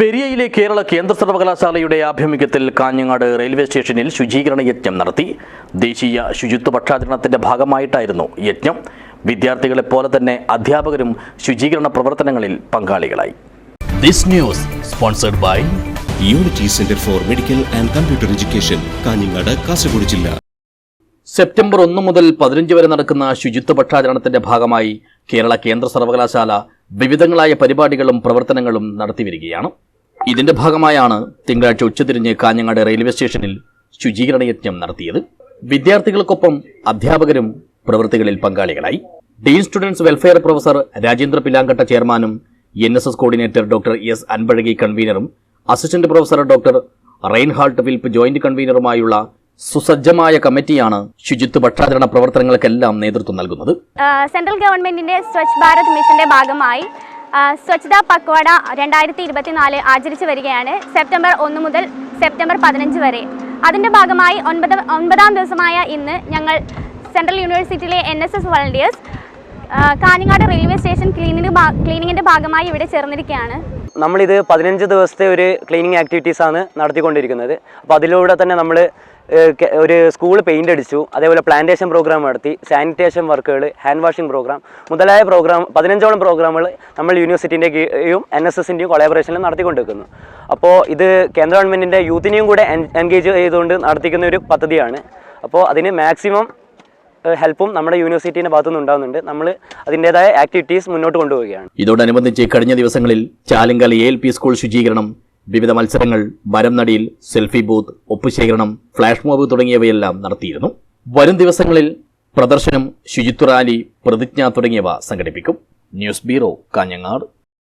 പെരിയയിലെ കേരള കേന്ദ്ര സർവകലാശാലയുടെ ആഭിമുഖ്യത്തിൽ കാഞ്ഞങ്ങാട് റെയിൽവേ സ്റ്റേഷനിൽ ശുചീകരണ യജ്ഞം നടത്തി. ദേശീയ ശുചിത്വ പക്ഷാചരണത്തിന്റെ ഭാഗമായിട്ടായിരുന്നു യജ്ഞം. വിദ്യാർത്ഥികളെ പോലെ തന്നെ അധ്യാപകരും ശുചീകരണ പ്രവർത്തനങ്ങളിൽ പങ്കാളികളായി. This news sponsored by unity centre for medical and computer education Kanhangad Kasaragod ജില്ല. സെപ്റ്റംബർ ഒന്ന് മുതൽ പതിനഞ്ച് വരെ നടക്കുന്ന ശുചിത്വ പക്ഷാചരണത്തിന്റെ ഭാഗമായി കേരള കേന്ദ്ര സർവകലാശാല വിവിധങ്ങളായ പരിപാടികളും പ്രവർത്തനങ്ങളും നടത്തിവരികയാണ്. ഇതിന്റെ ഭാഗമായാണ് തിങ്കളാഴ്ച ഉച്ചതിരിഞ്ഞ് കാഞ്ഞങ്ങാട് റെയിൽവേ സ്റ്റേഷനിൽ ശുചീകരണ യജ്ഞം നടത്തിയത്. വിദ്യാർത്ഥികൾക്കൊപ്പം അധ്യാപകരും പ്രവൃത്തികളിൽ പങ്കാളികളായി. Dean students welfare professor Rajendra Pilankatta ചെയർമാനും N S S coordinator doctor S Anbazhagi കൺവീനറും assistant professor doctor Reinhold Wilp joint കൺവീനറുമായുള്ള സുസജ്ജമായ കമ്മിറ്റിയാണ് ശുചിത്വ പക്ഷാചരണ പ്രവർത്തനങ്ങൾക്കെല്ലാം നേതൃത്വം നൽകുന്നത്. സെൻട്രൽ ഗവൺമെന്റിന്റെ സ്വച്ഛ് ഭാരത് മിഷന്റെ ഭാഗമായി സ്വച്ഛത പക്വാഡ രണ്ടായിരത്തി ഇരുപത്തിനാല് ആചരിച്ചു വരികയാണ് സെപ്റ്റംബർ ഒന്ന് മുതൽ സെപ്റ്റംബർ പതിനഞ്ച് വരെ. അതിന്റെ ഭാഗമായി ഒൻപത് ഒൻപതാം ദിവസമായ ഇന്ന് ഞങ്ങൾ സെൻട്രൽ യൂണിവേഴ്സിറ്റിയിലെ N S S volunteers Kanhangad railway station cleaning ക്ലീനിങ്ങിന്റെ ഭാഗമായി ഇവിടെ ചേർന്നിരിക്കുകയാണ്. നമ്മളിത് പതിനഞ്ച് ദിവസത്തെ ഒരു ക്ലീനിങ് ആക്ടിവിറ്റീസ് ആണ് നടത്തിക്കൊണ്ടിരിക്കുന്നത്. അപ്പോൾ അതിലൂടെ തന്നെ നമ്മൾ ഒരു സ്കൂൾ പെയിന്റ് അടിച്ചു. അതേപോലെ പ്ലാന്റേഷൻ പ്രോഗ്രാം നടത്തി. സാനിറ്റേഷൻ വർക്കുകൾ ഹാൻഡ് വാഷിംഗ് പ്രോഗ്രാം മുതലായ പ്രോഗ്രാം പതിനഞ്ചോളം പ്രോഗ്രാമുകൾ നമ്മൾ യൂണിവേഴ്സിറ്റിന്റെ കീഴും എൻ എസ് എസിന്റെയും കൊളാബറേഷനിൽ നടത്തിക്കൊണ്ടിരിക്കുന്നു. അപ്പോൾ ഇത് കേന്ദ്ര ഗവൺമെന്റിന്റെ യൂത്തിനെയും കൂടെ എൻഗേജ് ചെയ്തുകൊണ്ട് നടത്തിക്കുന്ന ഒരു പദ്ധതിയാണ്. അപ്പോൾ അതിന് മാക്സിമം ഹെൽപ്പും നമ്മുടെ യൂണിവേഴ്സിറ്റീന്റെ ഭാഗത്തുനിന്ന് ഉണ്ടാകുന്നുണ്ട് നമ്മൾ അതിന്റെതായ ആക്ടിവിറ്റീസ് മുന്നോട്ട് കൊണ്ടുപോവുകയാണ്. ഇതോടനുബന്ധിച്ച് കഴിഞ്ഞ ദിവസങ്ങളിൽ Chalingal A L P school ശുചീകരണം വിവിധ മത്സരങ്ങൾ മരം നടിയിൽ സെൽഫി ബൂത്ത് ഒപ്പുശേഖരണം ഫ്ലാഷ് മോബ് തുടങ്ങിയവയെല്ലാം നടത്തിയിരുന്നു. വരും ദിവസങ്ങളിൽ പ്രദർശനം ശുചിത്വ റാലി പ്രതിജ്ഞ തുടങ്ങിയവ സംഘടിപ്പിക്കും. News bureau Kanhangad.